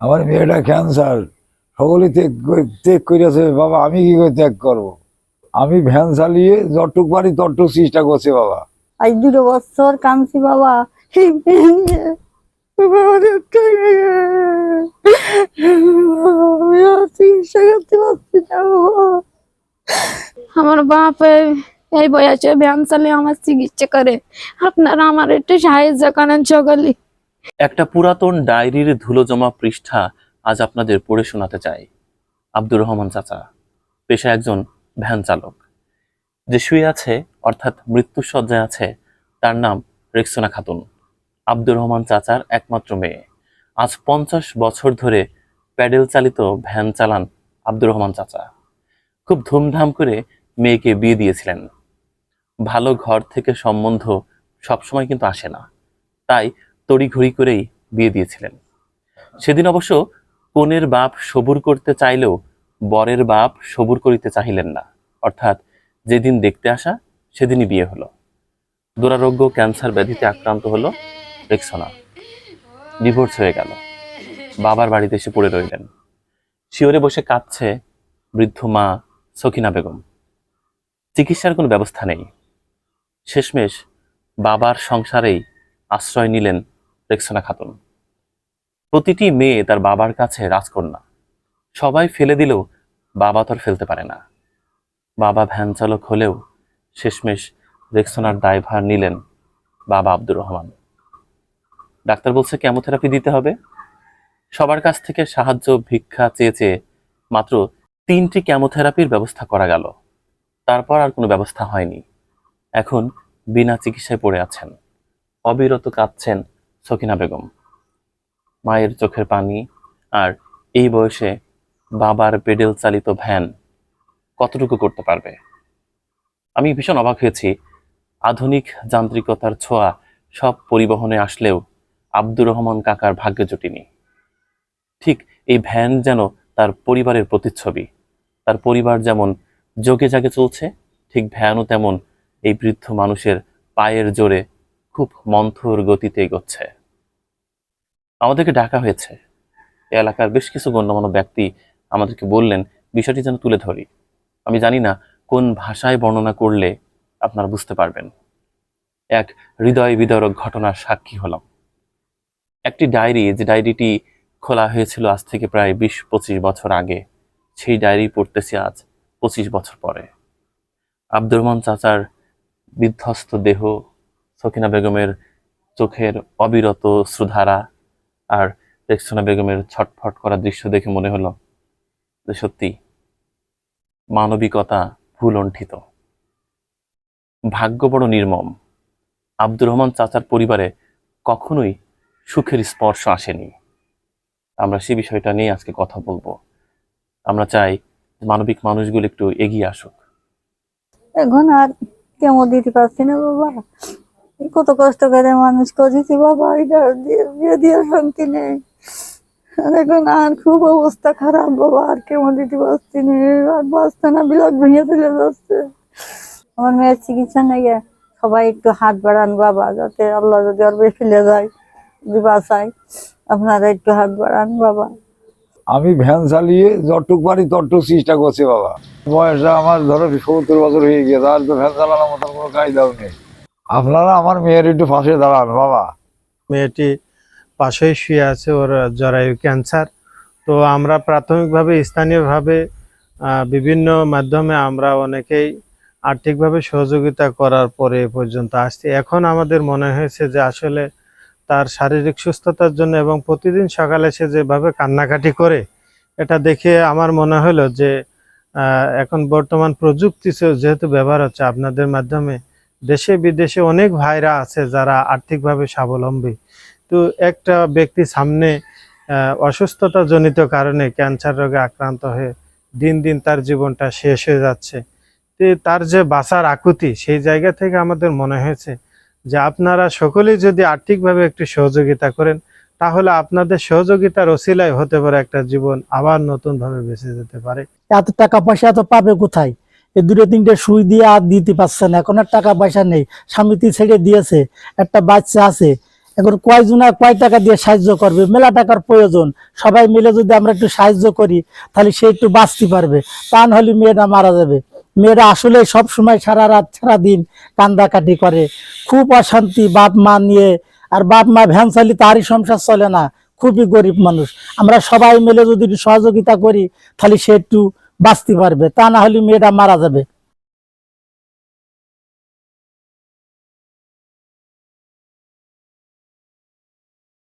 আমার মেয়েটা ক্যান্সার সকলে ত্যাগ ত্যাগ করিয়াছে বাবা আমি কি করে ত্যাগ করব। আমি ভ্যান চালিয়ে যতটুক পারি ততটুক চেষ্টা করছি বাবা। আজ দুটো বছর কামছি বাবা। চিকিৎসা করতে পারছি না আমার বাপ এই- এই বয়সে ভ্যান চালিয়ে আমার চিকিৎসা করে। আপনারা আমার একটু সাহায্য করেন সকলে একটা পুরাতন ডায়েরির ধুলো জমা পৃষ্ঠা আজ আপনাদের পড়ে শোনাতে চাই। আব্দুর রহমান চাচা পেশা একজন ভ্যান চালক। যে শুয়ে আছে, অর্থাৎ মৃত্যুর সজ্জায় আছে, তার নাম রেক্সোনা খাতুন। আব্দুর রহমান চাচার একমাত্র মেয়ে। আজ পঞ্চাশ বছর ধরে প্যাডেল চালিত ভ্যান চালান আব্দুর রহমান চাচা। খুব ধুমধাম করে মেয়েকে বিয়ে দিয়েছিলেন। ভালো ঘর থেকে সম্বন্ধ সবসময় কিন্তু আসে না। তাই তড়িঘড়ি করেই বিয়ে দিয়েছিলেন। সেদিন অবশ্য কনের বাপ সবুর করতে চাইলেও বরের বাপ সবুর করিতে চাহিলেন না। অর্থাৎ যেদিন দেখতে আসা, সেদিনই বিয়ে হলো। দুরারোগ্য, ক্যান্সার ব্যাধিতে আক্রান্ত হলো রেক্সোনা। ডিভোর্স হয়ে গেল। বাবার বাড়িতে এসে পড়ে রইলেন। শিওরে বসে কাঁদছে বৃদ্ধ মা সখিনা বেগম। চিকিৎসার কোনো ব্যবস্থা নেই। শেষমেশ বাবার সংসারেই আশ্রয় নিলেন রেক্সোনা খাতুন? প্রতিটি মেয়ে তার বাবার কাছে রাজকন্যা। সবাই ফেলে দিলেও বাবা তো আর ফেলতে পারে না। বাবা ভ্যান চালক হলেও শেষমেশ রেক্সোনার দায়ভার নিলেন বাবা আব্দুর রহমান। ডাক্তার বলছে কেমোথেরাপি দিতে হবে। সবার কাছ থেকে সাহায্য, ভিক্ষা চেয়ে চেয়ে মাত্র তিনটি কেমোথেরাপির ব্যবস্থা করা গেল। তারপর আর কোনো ব্যবস্থা হয়নি। এখন বিনা চিকিৎসায় পড়ে আছেন। অবিরত কাঁদছেন সকিনা বেগম। মায়ের চোখের পানি আর এই বয়সে বাবার পেডেল চালিত ভ্যান কতটুকু করতে পারবে? আমি ভীষণ অবাক হয়েছি। আধুনিক যান্ত্রিকতার ছোঁয়া সব পরিবহনে আসলেও আব্দুর রহমান কাকার ভাগ্য জুটিনি ঠিক এই ভ্যান যেন তার পরিবারের প্রতিচ্ছবি। তার পরিবার যেমন যোগে জাগে চলছে, ঠিক ভ্যানও তেমন এই বৃদ্ধ মানুষের পায়ের জোরে খুব মন্থর গতিতে এগোচ্ছে। আমাদেরকে ডাকা হয়েছে। এলাকার বেশ কিছু গণ্যমান্য ব্যক্তি আমাদেরকে বললেন, বিষয়টি যেন তুলে ধরি। আমি জানি না কোন ভাষায় বর্ণনা করলে আপনারা বুঝতে পারবেন। এক হৃদয় বিদারক ঘটনার সাক্ষী হলাম। একটি ডায়েরি, যে ডায়েরিটি খোলা হয়েছিল আজ থেকে প্রায় বিশ, পঁচিশ বছর আগে, সেই ডায়েরি পড়তেছি আজ পঁচিশ বছর পরে। আব্দুর রহমান চাচার বিধ্বস্ত দেহ সকিনা বেগমের চোখের অবিরত শ্রুধারা আর রেক্সোনা বেগমের ছটফট করা দৃশ্য দেখে মনে হলো যে সত্যি মানবিকতা ভুলণ্ঠিত। ভাগ্য বড় নির্মম। আব্দুর রহমান চাচার পরিবারে কখনোই সুখের স্পর্শ আসেনি। আমরা সে বিষয়টা নিয়ে আজকে কথা বলব। আমরা চাই মানবিক মানুষগুলো একটু এগিয়ে আসুক। এখন আর কেমন দিতে পারছি না বাবা? কত কষ্ট করে মানুষ করেছি, বাবা, এটা বিয়ে দিয়ে শান্তি নেই। এখন আর খুব অবস্থা খারাপ, বাবা, আর কেমন দিতে পারছি আর বাঁচতে না বিলাক ভেঙে চলে যাচ্ছে। আমার মেয়ের চিকিৎসা নেই সবাই একটু হাত বাড়ান, বাবা, যাতে আল্লাহ যদি আর ফেলে যায়, যদি বাঁচায়, আপনারা একটু হাত বাড়ান, বাবা। আমি ভ্যান চালিয়ে যতটুক পারি ততটুক চেষ্টা করছি, বাবা। বয়সটা আমার ধরো সত্তর বছর হয়ে গিয়েছে, আর তো ভ্যান চালানোর মতন কোনো কায়দাও নেই। আপনারা আমার মেয়ের একটু পাশে দাঁড়ান, বাবা। মেয়েটি পাশেই শুয়ে আছে, ওর জরায়ু ক্যান্সার। তো আমরা প্রাথমিকভাবে, স্থানীয়ভাবে বিভিন্ন মাধ্যমে আমরা অনেকেই আর্থিকভাবে সহযোগিতা করার পরে পর্যন্ত আসছি। এখন আমাদের মনে হয়েছে যে আসলে তার শারীরিক সুস্থতার জন্য এবং প্রতিদিন সকালে সে যেভাবে কান্নাকাটি করে, এটা দেখে আমার মনে হলো যে এখন বর্তমান প্রযুক্তি যেহেতু ব্যবহার হচ্ছে আপনাদের মাধ্যমে দেশে বিদেশে অনেক ভাইরা আছে যারা আর্থিকভাবে স্বাবলম্বী। তো একটা ব্যক্তি সামনে অসুস্থতাজনিত কারণে ক্যান্সার রোগে আক্রান্ত হয়ে দিন দিন তার জীবনটা শেষ হয়ে যাচ্ছে। তো তার যে বাঁচার আকুতি, সেই জায়গা থেকে আমাদের মনে হয়েছে যে আপনারা সকলেই যদি আর্থিকভাবে একটু সহযোগিতা করেন, তাহলে আপনাদের সহযোগিতার ওসিলায় হতে পারে একটা জীবন আবার নতুনভাবে বেঁচে যেতে পারে। এত টাকা পয়সা এত পাবে কোথায়? এই দুটো তিনটে সুই দিয়ে আর দিতে পারছে না। এখন আর টাকা পয়সা নেই। স্বামীতি ছেড়ে দিয়েছে। একটা বাচ্চা আছে। এখন কয়জনা কয় টাকা দিয়ে সাহায্য করবে? মেলা টাকার প্রয়োজন। সবাই মিলে যদি আমরা একটু সাহায্য করি, তাহলে সে একটু বাঁচতে পারবে। তা নাহলে মেয়েটা মারা যাবে। মেয়েরা আসলে সব সময় সারা রাত, সারা দিন কান্দাকাটি করে। খুব অশান্তি, বাপ মা নিয়ে। আর বাপ মা ভ্যান চালি তারই সংসার চলে না। খুবই গরিব মানুষ। আমরা সবাই মিলে যদি সহযোগিতা করি, তাহলে সে একটু বাঁচতে পারবে। তা না হলে মেয়েটা মারা যাবে।